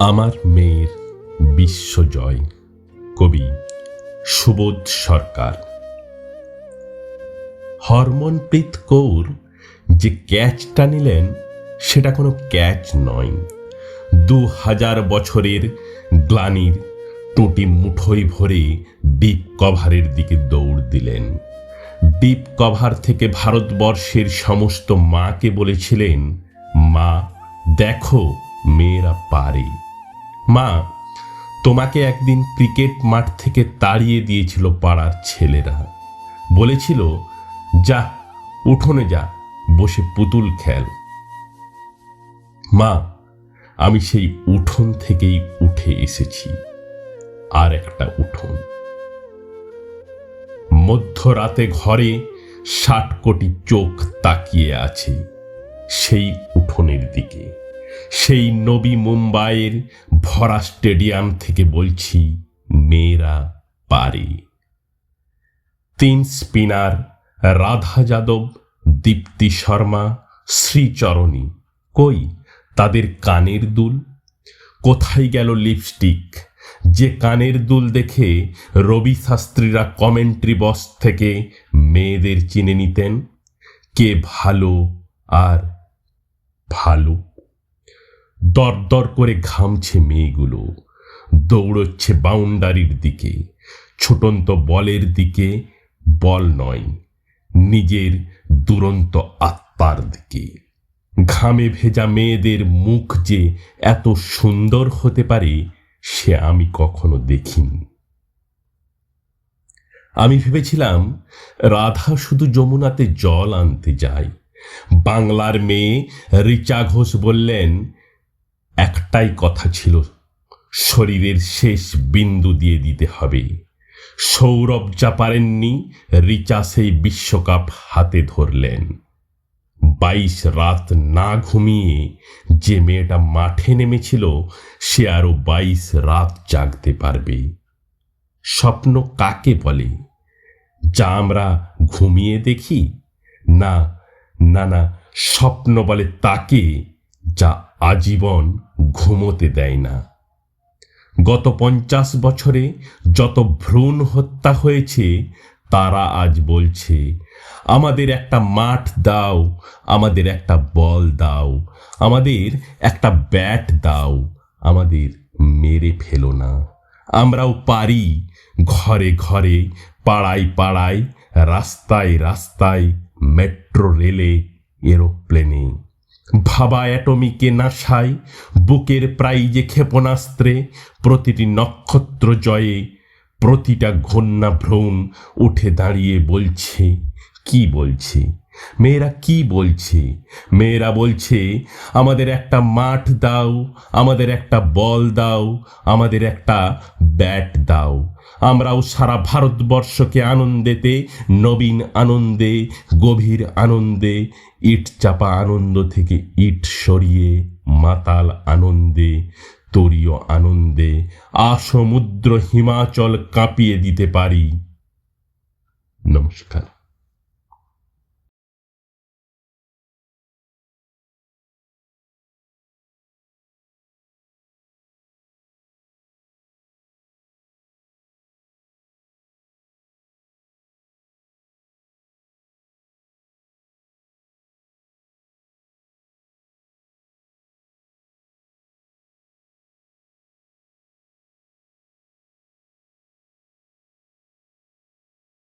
আমার মেয়ের বিশ্বজয় কবি সুবোধ সরকার। হরমনপ্রীত কৌর যে ক্যাচটা নিলেন, সেটা কোনো ক্যাচ নয়। দু হাজার বছরের গ্লানির টুটি মুঠোই ভরে ডিপ কভারের দিকে দৌড় দিলেন। ডিপ কভার থেকে ভারতবর্ষের সমস্ত মাকে বলেছিলেন, মা, দেখো মেয়েরা পারে। মা, তোমাকে একদিন ক্রিকেট মাঠ থেকে তাড়িয়ে দিয়েছিল পাড়ার ছেলেরা। বলেছিল, যা, উঠোনে যা, বসে পুতুল খেল। মা, আমি সেই উঠোন থেকেই উঠে এসেছি, আর একটা উঠোন। মধ্যরাতে ঘরে ষাট কোটি চোখ তাকিয়ে আছে সেই উঠোনের দিকে। সেই নবী মুম্বাইয়ের ভরা স্টেডিয়াম থেকে বলছি, মেয়েরা, পারে। তিন স্পিনার, রাধা যাদব, দীপ্তি শর্মা, শ্রীচরণী। কই, তাদের কানের দুল? কোথায় গেল লিপস্টিক? যে কানের দুল দেখে রবি শাস্ত্রীরা কমেন্ট্রি বক্স থেকে মেয়েদের চিনে নিতেন, কে ভালো আর ভালো? দরদর করে ঘামছে মেয়েগুলো। দৌড়চ্ছে বাউন্ডারির দিকে। ছোটন্ত বলের দিকে বল নয়, নিজের দুরন্ত আত্মার দিকে। ঘামে ভেজা মেয়েদের মুখ যে এত সুন্দর হতে পারে, সে আমি কখনো দেখিনি। আমি ভেবেছিলাম, রাধা শুধু যমুনাতে জল আনতে যায়। বাংলার মেয়ে রিচা ঘোষ বললেন একটাই কথা ছিল, শরীরের শেষ বিন্দু দিয়ে দিতে হবে। সৌরভ যা পারেননি, রিচা সেই বিশ্বকাপ হাতে ধরলেন। বাইশ রাত না ঘুমিয়ে যে মেয়েটা মাঠে নেমেছিল, সে আরও বাইশ রাত জাগতে পারবে। স্বপ্ন কাকে বলে? যা আমরা ঘুমিয়ে দেখি? না না না, স্বপ্ন বলে তাকে যা আজীবন ঘুমোতে দেয় না। গত পঞ্চাশ বছরে যত ভ্রূণ হত্যা হয়েছে, তারা আজ বলছে, আমাদের একটা মাঠ দাও, আমাদের একটা বল দাও, আমাদের একটা ব্যাট দাও, আমাদের মেরে ফেলো না। আমরাও পারি ঘরে ঘরে, পাড়ায় পাড়ায়, রাস্তায় রাস্তায়, মেট্রো, রেলে, এরোপ্লেনে। ভাবা অ্যাটমিকে নাশায় বুকের প্রাইজে ক্ষেপণাস্ত্রে প্রতিটি নক্ষত্র জয়ে, প্রতিটা ঘন্যা ভ্রূণ উঠে দাঁড়িয়ে বলছে, কি বলছে? মেয়েরা কি বলছে? মেয়েরা বলছে, আমাদের একটা মাঠ দাও, আমাদের একটা বল দাও, আমাদের একটা ব্যাট দাও। আমরাও সারা ভারতবর্ষকে আনন্দেতে, নবীন আনন্দে, গভীর আনন্দে, ইট চাপা আনন্দ থেকে ইট সরিয়ে, মাতাল আনন্দে, তরীয় আনন্দে, আসমুদ্র হিমাচল কাঁপিয়ে দিতে পারি। নমস্কার।